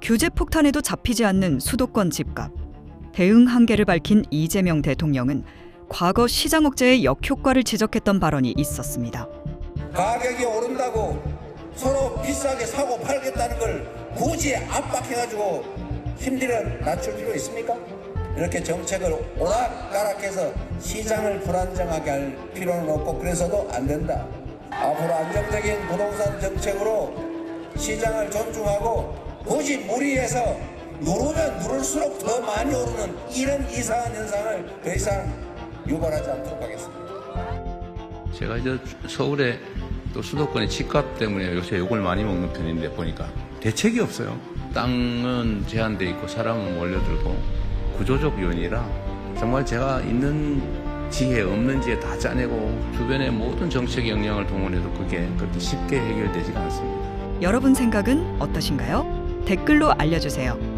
규제 폭탄에도 잡히지 않는 수도권 집값. 대응 한계를 밝힌 이재명 대통령은 과거 시장 억제의 역효과를 지적했던 발언이 있었습니다. 가격이 오른다고 서로 비싸게 사고 팔겠다는 걸 굳이 압박해가지고 힘들어 낮출 필요 있습니까? 이렇게 정책을 오락가락해서 시장을 불안정하게 할 필요는 없고 그래서도 안 된다. 앞으로 안정적인 부동산 정책으로 시장을 존중하고 굳이 무리해서 누르면 누를수록 더 많이 오르는 이런 이상한 현상을 더 이상 유발하지 않도록 하겠습니다. 제가 이제 서울에 또 수도권의 집값 때문에 요새 욕을 많이 먹는 편인데 보니까 대책이 없어요. 땅은 제한돼 있고 사람은 몰려들고 구조적 요인이라 정말 제가 있는 지혜 없는 지혜 다 짜내고 주변의 모든 정책 역량을 동원해도 그게 그렇게 쉽게 해결되지가 않습니다. 여러분 생각은 어떠신가요? 댓글로 알려주세요.